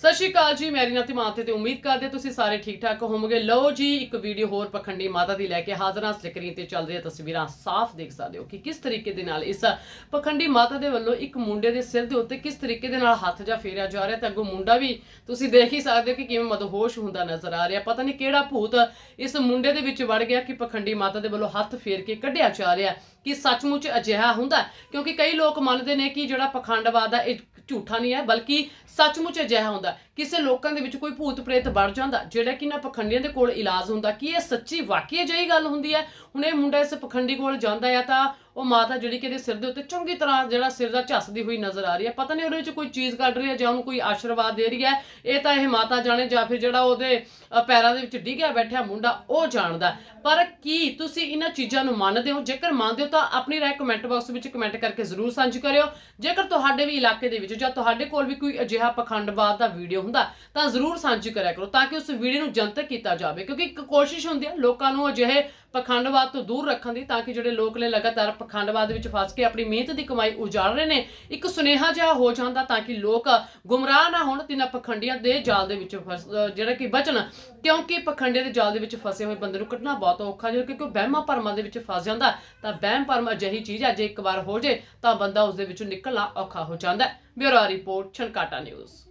ਸਤਿ ਸ਼੍ਰੀ ਅਕਾਲ ਜੀ ਮੇਰੀ ਨਾਮ ਮਾਤੇ ਤੇ ਉਮੀਦ ਕਰਦੇ ਤੁਸੀਂ ਸਾਰੇ ਠੀਕ ਠਾਕ ਹੋਵੋਗੇ। ਲਓ ਜੀ, ਇੱਕ ਵੀਡੀਓ ਹੋਰ ਪਖੰਡੀ ਮਾਤਾ ਦੀ ਲੈ ਕੇ ਹਾਜ਼ਰ ਹਾਂ। ਸਕਰੀਨ ਤੇ ਚੱਲ ਰਹੀਆਂ ਤਸਵੀਰਾਂ ਸਾਫ਼ ਦੇਖ ਸਕਦੇ ਹੋ ਕਿ ਕਿਸ ਤਰੀਕੇ ਦੇ ਨਾਲ ਇਸ ਪਖੰਡੀ ਮਾਤਾ ਦੇ ਵੱਲੋਂ ਇੱਕ ਮੁੰਡੇ ਦੇ ਸਿਰ ਦੇ ਉੱਤੇ ਕਿਸ ਤਰੀਕੇ ਦੇ ਨਾਲ ਹੱਥ ਜਾ ਫੇਰਿਆ ਜਾ ਰਿਹਾ ਤੇ ਅੱਗੋਂ ਮੁੰਡਾ ਵੀ ਤੁਸੀਂ ਦੇਖ ਹੀ ਸਕਦੇ ਹੋ ਕਿ ਕਿਵੇਂ ਮਦਹੋਸ਼ ਹੁੰਦਾ ਨਜ਼ਰ ਆ ਰਿਹਾ। ਪਤਾ ਨਹੀਂ ਕਿਹੜਾ ਭੂਤ ਇਸ ਮੁੰਡੇ ਦੇ ਵਿੱਚ ਵੜ ਗਿਆ ਕਿ ਪਖੰਡੀ ਮਾਤਾ ਦੇ ਵੱਲੋਂ ਹੱਥ ਫੇਰ ਕੇ ਕੱਢਿਆ ਜਾ ਰਿਹਾ। ਕਿ ਸੱਚਮੁੱਚ ਅਜਿਹਾ ਹੁੰਦਾ? ਕਿਉਂਕਿ ਕਈ ਲੋਕ ਮੰਨਦੇ ਨੇ ਕਿ ਜਿਹੜਾ ਪਖੰਡਵਾਦ ਦਾ ਇਹ ਝੂਠਾ ਨਹੀਂ ਹੈ, ਬਲਕਿ ਸੱਚਮੁੱਚ ਅਜਿਹਾ ਹੁੰਦਾ ਕਿਸੇ ਲੋਕਾਂ ਦੇ ਵਿੱਚ ਕੋਈ ਭੂਤ ਪ੍ਰੇਤ ਵੜ ਜਾਂਦਾ, ਜਿਹੜਾ ਕਿ ਨਾ ਪਖੰਡੀਆਂ ਦੇ ਕੋਲ ਇਲਾਜ ਹੁੰਦਾ। ਕੀ ਇਹ ਸੱਚੀ ਵਾਕਈ ਅਜਿਹੀ ਗੱਲ ਹੁੰਦੀ ਹੈ? ਹੁਣ ਇਹ ਮੁੰਡਾ ਇਸ ਪਖੰਡੀ ਕੋਲ ਜਾਂਦਾ ਆ ਤਾਂ ਉਹ ਮਾਤਾ ਜਿਹੜੀ ਕਿ ਇਹਦੇ ਸਿਰ ਦੇ ਉੱਤੇ ਚੰਗੀ ਤਰ੍ਹਾਂ ਜਿਹੜਾ ਸਿਰ ਦਾ ਝੱਸਦੀ ਹੋਈ ਨਜ਼ਰ ਆ ਰਹੀ ਹੈ। ਪਤਾ ਨਹੀਂ ਉਹਦੇ ਵਿੱਚ ਕੋਈ ਚੀਜ਼ ਕੱਢ ਰਹੀ ਹੈ ਜਾਂ ਉਹਨੂੰ ਕੋਈ ਆਸ਼ੀਰਵਾਦ ਦੇ ਰਹੀ ਹੈ। ਇਹ ਤਾਂ ਇਹ ਮਾਤਾ ਜਾਣੇ ਜਾਂ ਫਿਰ ਜਿਹੜਾ ਉਹਦੇ ਪੈਰਾਂ ਦੇ ਵਿੱਚ ਡਿੱਗਿਆ ਬੈਠਿਆ ਮੁੰਡਾ ਉਹ ਜਾਣਦਾ ਪਰ ਕੀ ਤੁਸੀਂ ਇਹਨਾਂ ਚੀਜ਼ਾਂ ਨੂੰ ਮੰਨਦੇ ਹੋ? ਜੇਕਰ ਮੰਨਦੇ ਹੋ ਤਾਂ ਆਪਣੀ ਰਾਏ ਕਮੈਂਟ ਬਾਕਸ ਵਿੱਚ ਕਮੈਂਟ ਕਰਕੇ ਜ਼ਰੂਰ ਸਾਂਝੀ ਕਰਿਓ। ਜੇਕਰ ਤੁਹਾਡੇ ਵੀ ਇਲਾਕੇ ਦੇ ਵਿੱਚ ਜਾਂ ਤੁਹਾਡੇ ਕੋਲ ਵੀ ਕੋਈ ਅਜਿਹਾ ਪਖੰਡਵਾਦ ਦਾ ਵੀਡੀਓ ਹੁੰਦਾ ਤਾਂ ਜ਼ਰੂਰ ਸਾਂਝੀ ਕਰਿਆ ਕਰੋ ਤਾਂ ਕਿ ਉਸ ਵੀਡੀਓ ਨੂੰ ਜਨਤਕ ਕੀਤਾ ਜਾਵੇ। ਕਿਉਂਕਿ ਇੱਕ ਕੋਸ਼ਿਸ਼ ਹੁੰਦੀ ਹੈ ਲੋਕਾਂ ਨੂੰ ਅਜਿਹੇ ਪਖੰਡਵਾਦ ਤੋਂ ਦੂਰ ਰੱਖਣ ਦੀ ਤਾਂ ਕਿ ਜਿਹੜੇ ਲੋਕ ਨੇ ਲਗਾਤਾਰ ਪਖੰਡਵਾਦ ਵਿੱਚ ਫਸ ਕੇ ਆਪਣੀ ਮਿਹਨਤ ਦੀ ਕਮਾਈ ਉਜਾੜ ਰਹੇ ਨੇ। ਇੱਕ ਸੁਨੇਹਾ ਜਿਹਾ ਹੋ ਜਾਂਦਾ ਤਾਂ ਕਿ ਲੋਕ ਗੁੰਮਰਾਹ ਨਾ ਹੋਣ ਤਿੰਨਾਂ ਪਖੰਡੀਆਂ ਦੇ ਜਾਲ ਦੇ ਵਿੱਚ ਫਸ ਜਿਹੜਾ ਕਿ ਬਚਣ। ਕਿਉਂਕਿ ਪਖੰਡੀਆਂ ਦੇ ਜਾਲ ਦੇ ਵਿੱਚ ਫਸੇ ਹੋਏ ਬੰਦੇ ਨੂੰ ਕੱਢਣਾ ਬਹੁਤ ਔਖਾ, ਜਦੋਂ ਕਿਉਂਕਿ ਉਹ ਵਹਿਮਾਂ ਭਰਮਾਂ ਦੇ ਵਿੱਚ ਫਸ ਜਾਂਦਾ, ਤਾਂ ਵਹਿਮ ਭਰਮ ਅਜਿਹੀ ਚੀਜ਼ ਹੈ ਜੇ ਇੱਕ ਵਾਰ ਹੋ ਜੇ ਤਾਂ ਬੰਦਾ ਉਸ ਦੇ ਵਿੱਚੋਂ ਨਿਕਲਣਾ ਔਖਾ ਹੋ ਜਾਂਦਾ ਬਿਊਰੋ ਰਿਪੋਰਟ, ਛਣਕਾਟਾ ਨਿਊਜ਼।